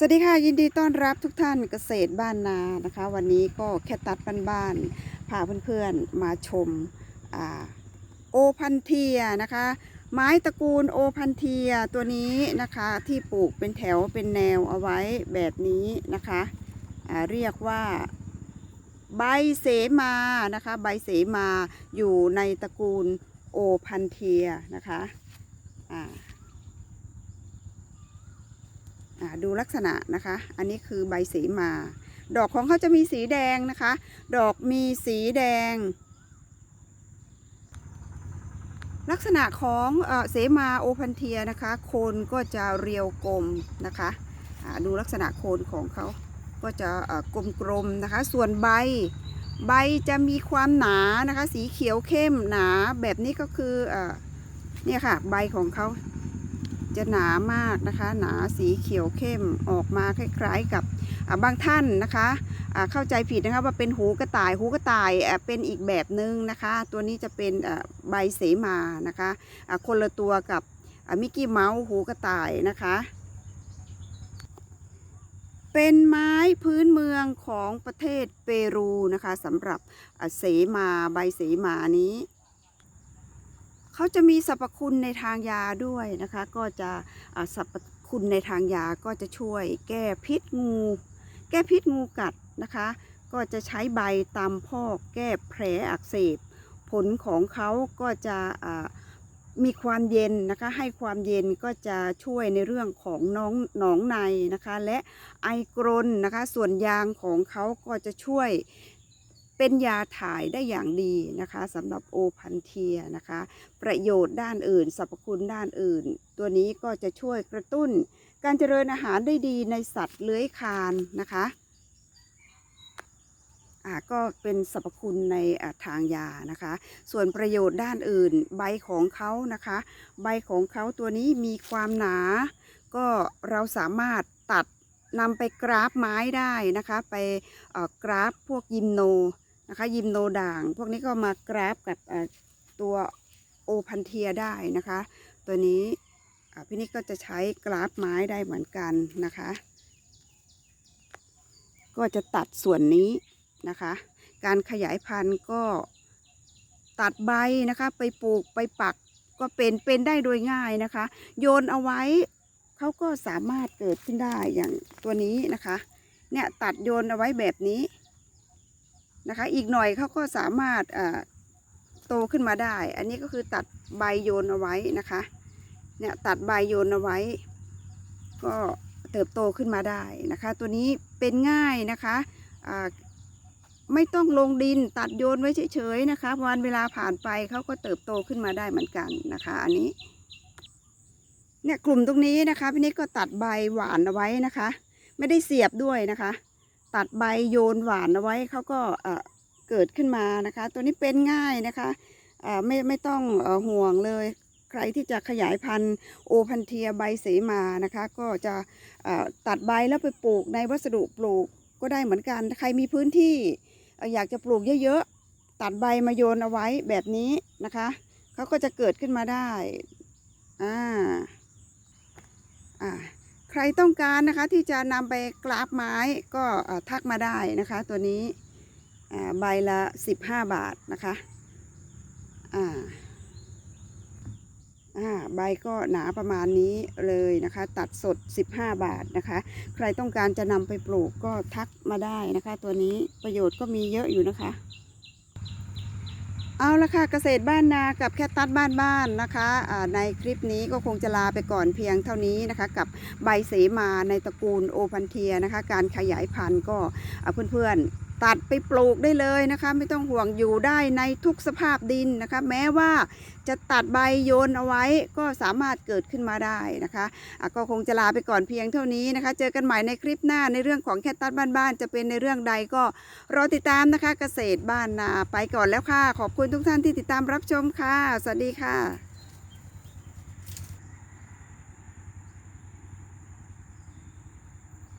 สวัสดีค่ะ ยินดีต้อนรับทุกท่านเกษตรบ้านนานะคะ วันนี้ก็แค่ตัดบ้านๆพาเพื่อนๆมาชมอโอพันเทียนะคะ ไม้ตระกูลโอพันเทียตัวนี้นะคะที่ปลูกเป็นแถวเป็นแนวเอาไว้แบบนี้นะคะเรียกว่าใบเสมานะคะใบเสมาอยู่ในตระกูลโอพันเทียนะคะ ดูลักษณะนะคะ อันนี้คือใบสีมา ดอกของเขาจะมีสีแดงนะคะ ดอกมีสีแดง ลักษณะของเอเสมาโอพันเทียนะคะ โคนก็จะเรียวกลมนะคะดูลักษณะโคนของเขาก็จะเอ่อกลมๆนะคะ ส่วนใบใบจะมีความหนานะคะ สีเขียวเข้มหนาแบบนี้ก็คือเออเนี่ยค่ะ ใบของเขา จะหนามากนะคะ หนาสีเขียวเข้มออกมาคล้ายๆกับบางท่านนะคะเข้าใจผิดนะคะว่าเป็นหูกระต่ายหูกระต่ายเป็นอีกแบบหนึ่งนะคะ ตัวนี้จะเป็นใบเสมานะคะคนละตัวกับมิกกี้เมาส์หูกระต่ายนะคะ เป็นไม้พื้นเมืองของประเทศเปรูนะคะสำหรับเสมาใบเสมานี้ เขาจะมีสรรพคุณในทางยาด้วยนะคะ ก็จะสรรพคุณในทางยาก็จะช่วยแก้พิษงู แก้พิษงูกัดนะคะ ก็จะใช้ใบตำพอกแก้แผลอักเสบ ผลของเขาก็จะมีความเย็นนะคะให้ความเย็นก็จะช่วยในเรื่องของน้องหนองในนะคะ และไอกรนนะคะส่วนยางของเขาก็จะช่วย เป็นยาถ่ายได้อย่างดีนะคะสำหรับโอพันเทียนะคะ ประโยชน์ด้านอื่นสรรพคุณด้านอื่น ตัวนี้ก็จะช่วยกระตุ้น การเจริญอาหารได้ดีในสัตว์เลื้อยคลานนะคะก็เป็นสรรพคุณในทางยานะคะ ส่วนประโยชน์ด้านอื่น ใบของเขานะคะ ใบของเขาตัวนี้มีความหนา ก็เราสามารถตัดนำไปกราฟไม้ได้นะคะ ไปกราฟพวกยิมโน นะคะ ยิมโนด่าง พวกนี้ก็มากราฟกับตัวโอพันเทียได้นะคะ ตัวนี้อ่าพี่นิกก็จะใช้กราฟไม้ได้เหมือนกันนะคะ ก็จะตัดส่วนนี้นะคะ การขยายพันธุ์ก็ตัดใบนะคะ ไปปลูกไปปักก็เป็นเป็นได้โดยง่ายนะคะ โยนเอาไว้เขาก็สามารถเกิดขึ้นได้อย่างตัวนี้นะคะ เนี่ยตัดโยนเอาไว้แบบนี้ นะคะ อีกหน่อยเขาก็สามารถโตขึ้นมาได้ อันนี้ก็คือตัดใบโยนเอาไว้นะคะ เนี่ยตัดใบโยนเอาไว้ ก็เติบโตขึ้นมาได้นะคะ ตัวนี้เป็นง่ายนะคะไม่ต้องลงดินตัดโยนไว้เฉยๆนะคะวันเวลาผ่านไปเขาก็เติบโตขึ้นมาได้เหมือนกันนะคะ อันนี้เนี่ยกลุ่มตรงนี้นะคะพี่นิดก็ตัดใบหวานเอาไว้นะคะ ไม่ได้เสียบด้วยนะคะ ตัดใบโยนหวานเอาไว้เขาก็เกิดขึ้นมานะคะ ตัวนี้เป็นง่ายนะคะไม่ไม่ต้องอห่วงเลย ใครที่จะขยายพันธุ์โอพันเทียใบเสมานะคะ ก็จะตัดใบแล้วไปปลูกในวัสดุปลูกก็ได้เหมือนกัน ใครมีพื้นที่อยากจะปลูกเยอะๆ ตัดใบมาโยนเอาไว้แบบนี้นะคะเขาก็จะเกิดขึ้นมาได้ อ่า อ่า ใครต้องการนะคะที่จะนำไปกราฟไม้ก็ทักมาได้นะคะ ตัวนี้ใบละ 15 บาทนะคะอ่าอ่าใบก็หนาประมาณนี้เลยนะคะ ตัดสด 15 บาทนะคะ ใครต้องการจะนำไปปลูกก็ทักมาได้นะคะ ตัวนี้ประโยชน์ก็มีเยอะอยู่นะคะ เอาละค่ะเกษตรบ้านนากับแค่ตัดบ้านบ้านๆนะคะะในคลิปนี้ก็คงจะลาไปก่อนเพียงเท่านี้นะคะ กับใบเสมาในตระกูลโอพันเทียนะคะ การขยายพันธุ์ก็เพื่อนๆ ตัดไปปลูกได้เลยนะคะ ไม่ต้องห่วงอยู่ได้ในทุกสภาพดินนะคะ แม้ว่าจะตัดใบโยนเอาไว้ก็สามารถเกิดขึ้นมาได้นะคะะก็คงจะลาไปก่อนเพียงเท่านี้นะคะ เจอกันใหม่ในคลิปหน้าในเรื่องของแค่ตัดบ้านๆจะเป็นในเรื่องใดก็รอติดตามนะคะเกษตรบ้านนาไปก่อนแล้วค่ะ ขอบคุณทุกท่านที่ติดตามรับชมค่ะ สวัสดีค่ะ